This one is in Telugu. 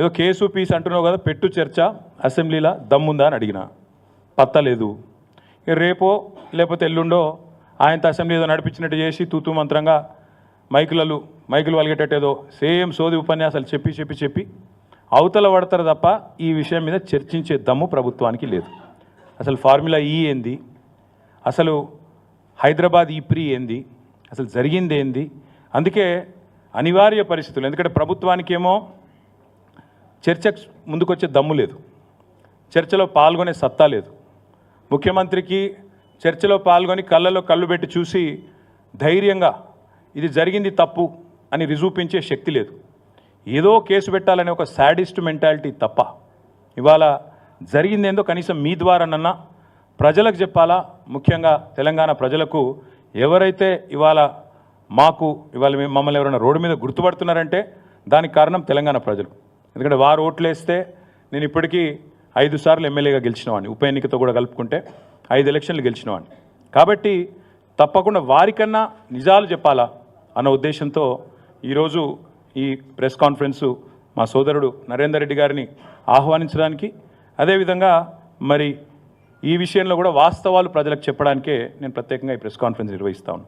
ఏదో కేసు పీస్ అంటున్నావు కదా పెట్టు చర్చ అసెంబ్లీలో దమ్ముందా అని అడిగిన. పత్తలేదు. రేపో లేకపోతే ఎల్లుండో ఆయనతో అసెంబ్లీ ఏదో నడిపించినట్టు చేసి తూతూ మంత్రంగా మైకులలో మైకులు వలిగేటట్టు ఏదో సేమ్ సోది ఉపన్యాసాలు చెప్పి చెప్పి చెప్పి అవతల పడతారు తప్ప ఈ విషయం మీద చర్చించే దమ్ము ప్రభుత్వానికి లేదు. అసలు ఫార్ములా ఈ ఏంది? అసలు హైదరాబాద్ ఈ ప్రీ ఏంది? అసలు జరిగింది ఏంది? అందుకే అనివార్య పరిస్థితులు. ఎందుకంటే ప్రభుత్వానికేమో చర్చకు ముందుకొచ్చే దమ్ము లేదు. చర్చలో పాల్గొనే సత్తా లేదు. ముఖ్యమంత్రికి చర్చలో పాల్గొని కళ్ళలో కళ్ళు పెట్టి చూసి ధైర్యంగా ఇది జరిగింది తప్పు అని రిజూపించే శక్తి లేదు. ఏదో కేసు పెట్టాలనే ఒక శాడిస్ట్ మెంటాలిటీ తప్ప. ఇవాళ జరిగిందేందో కనీసం మీ ద్వారానన్నా ప్రజలకు చెప్పాలా? ముఖ్యంగా తెలంగాణ ప్రజలకు ఎవరైతే ఇవాళ మాకు ఇవాళ మేము- మమ్మల్ని ఎవరైనా రోడ్డు మీద గుర్తుపడుతున్నారంటే దానికి కారణం తెలంగాణ ప్రజలు. ఎందుకంటే వారు ఓట్లేస్తే నేను ఇప్పటికీ ఐదు సార్లు ఎమ్మెల్యేగా గెలిచినవాడిని. ఉప ఎన్నికతో కూడా కలుపుకుంటే ఐదు ఎలక్షన్లు గెలిచినవాడిని. కాబట్టి తప్పకుండా వారికన్నా నిజాలు చెప్పాలా అన్న ఉద్దేశంతో ఈరోజు ఈ ప్రెస్ కాన్ఫరెన్సు మా సోదరుడు నరేందర్ రెడ్డి గారిని ఆహ్వానించడానికి అదేవిధంగా మరి ఈ విషయంలో కూడా వాస్తవాలు ప్రజలకు చెప్పడానికే నేను ప్రత్యేకంగా ఈ ప్రెస్ కాన్ఫరెన్స్ నిర్వహిస్తాను